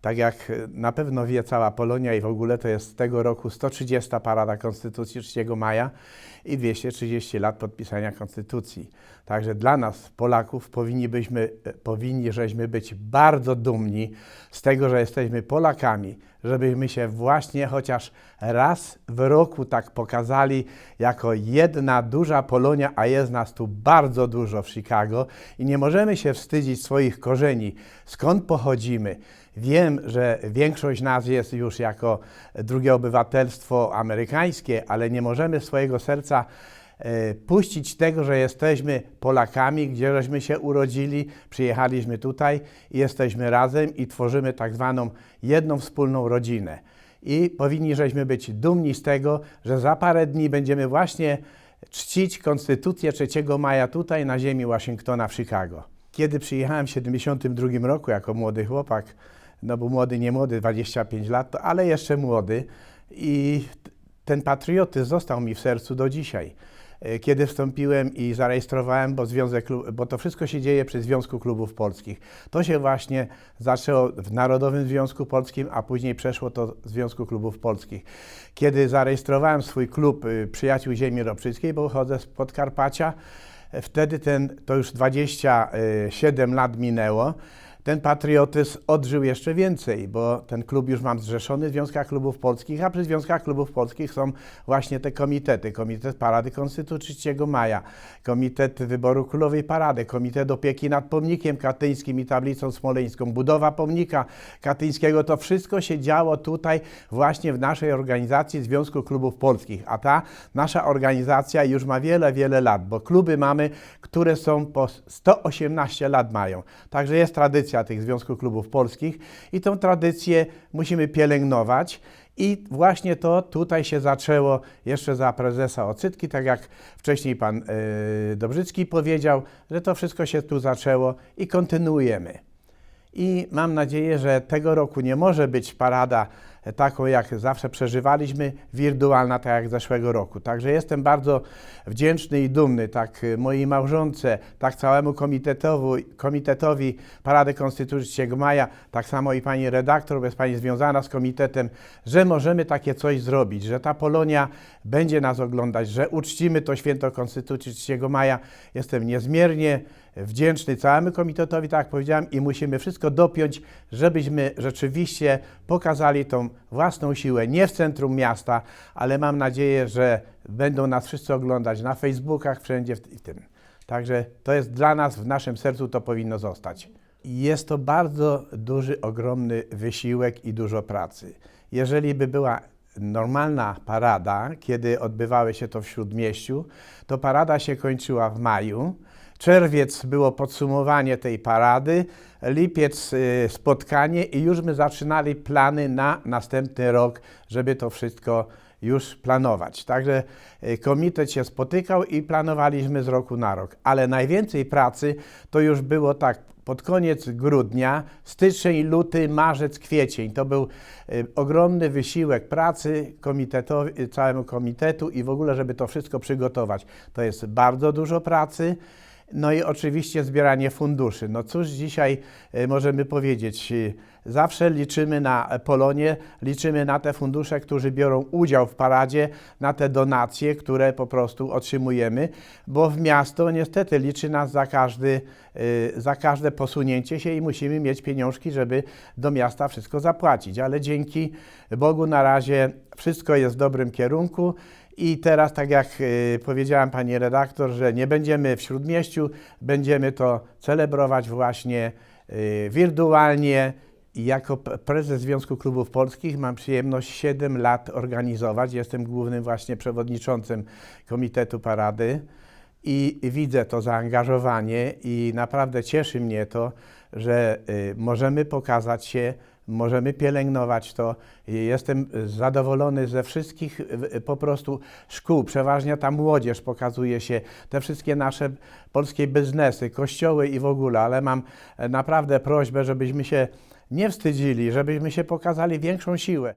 Tak jak e, na pewno wie cała Polonia i w ogóle to jest tego roku 130. parada Konstytucji 3 maja i 230 lat podpisania Konstytucji. Także dla nas, Polaków, powinni, byśmy, powinni żeśmy być bardzo dumni z tego, że jesteśmy Polakami, żebyśmy się właśnie chociaż raz w roku tak pokazali jako jedna duża Polonia, a jest nas tu bardzo dużo w Chicago i nie możemy się wstydzić swoich korzeni, skąd pochodzimy. Wiem, że większość nas jest już jako drugie obywatelstwo amerykańskie, ale nie możemy swojego serca puścić tego, że jesteśmy Polakami, gdzie żeśmy się urodzili, przyjechaliśmy tutaj i jesteśmy razem i tworzymy tak zwaną jedną wspólną rodzinę. I powinni żeśmy być dumni z tego, że za parę dni będziemy właśnie czcić Konstytucję 3 maja tutaj na ziemi Waszyngtona w Chicago. Kiedy przyjechałem w 72 roku jako młody chłopak, no był młody, nie młody, 25 lat, ale jeszcze młody i ten patriotyzm został mi w sercu do dzisiaj. E, Kiedy wstąpiłem i zarejestrowałem, bo, Związek, bo to wszystko się dzieje przy Związku Klubów Polskich. To się właśnie zaczęło w Narodowym Związku Polskim, a później przeszło to do Związku Klubów Polskich. Kiedy zarejestrowałem swój klub y, Przyjaciół Ziemi Ropczyckiej, bo chodzę z Podkarpacia, e, wtedy ten, to już 27 lat minęło, ten patriotyzm odżył jeszcze więcej, bo ten klub już mam zrzeszony w Związkach Klubów Polskich, a przy Związkach Klubów Polskich są właśnie te komitety. Komitet Parady Konstytucji 3 maja, Komitet Wyboru Królowej Parady, Komitet Opieki nad Pomnikiem Katyńskim i Tablicą Smoleńską, budowa pomnika katyńskiego. To wszystko się działo tutaj właśnie w naszej organizacji Związku Klubów Polskich, a ta nasza organizacja już ma wiele, wiele lat, bo kluby mamy, które są po 118 lat mają. Także jest tradycja tych Związku Klubów Polskich i tą tradycję musimy pielęgnować. I właśnie to tutaj się zaczęło jeszcze za prezesa Ocytki, tak jak wcześniej pan yy, Dobrzycki powiedział, że to wszystko się tu zaczęło i kontynuujemy. I mam nadzieję, że tego roku nie może być parada taką, jak zawsze przeżywaliśmy, wirtualna, tak jak zeszłego roku. Także jestem bardzo wdzięczny i dumny, tak e, mojej małżonce, tak całemu komitetowi, komitetowi Parady Konstytucji 3 maja, tak samo i pani redaktor, bo jest pani związana z komitetem, że możemy takie coś zrobić, że ta Polonia będzie nas oglądać, że uczcimy to święto Konstytucji 3 maja. Jestem niezmiernie wdzięczny całemu komitetowi, tak jak powiedziałem, i musimy wszystko dopiąć, żebyśmy rzeczywiście pokazali tą własną siłę, nie w centrum miasta, ale mam nadzieję, że będą nas wszyscy oglądać na Facebookach, wszędzie w tym. Także to jest dla nas, w naszym sercu to powinno zostać. Jest to bardzo duży, ogromny wysiłek i dużo pracy. Jeżeli by była normalna parada, kiedy odbywały się to w Śródmieściu, to parada się kończyła w maju. Czerwiec było podsumowanie tej parady, lipiec y, spotkanie i już my zaczynali plany na następny rok, żeby to wszystko już planować. Także y, komitet się spotykał i planowaliśmy z roku na rok. Ale najwięcej pracy to już było tak pod koniec grudnia, styczeń, luty, marzec, kwiecień. To był y, ogromny wysiłek pracy komitetowi, całemu komitetu i w ogóle, żeby to wszystko przygotować. To jest bardzo dużo pracy. No i oczywiście zbieranie funduszy. No cóż dzisiaj y, możemy powiedzieć? Y, Zawsze liczymy na Polonię, liczymy na te fundusze, którzy biorą udział w paradzie, na te donacje, które po prostu otrzymujemy, bo w miasto niestety liczy nas za, każdy, y, za każde posunięcie się i musimy mieć pieniążki, żeby do miasta wszystko zapłacić. Ale dzięki Bogu na razie wszystko jest w dobrym kierunku. I teraz, tak jak y, powiedziałam pani redaktor, że nie będziemy w śródmieściu, będziemy to celebrować właśnie y, wirtualnie. Jako prezes Związku Klubów Polskich mam przyjemność 7 lat organizować. Jestem głównym właśnie przewodniczącym Komitetu Parady i i widzę to zaangażowanie i naprawdę cieszy mnie to, że y, możemy pokazać się, możemy pielęgnować to. Jestem zadowolony ze wszystkich po prostu szkół. Przeważnie ta młodzież pokazuje się, te wszystkie nasze polskie biznesy, kościoły i w ogóle, ale mam e, naprawdę prośbę, żebyśmy się nie wstydzili, żebyśmy się pokazali większą siłę.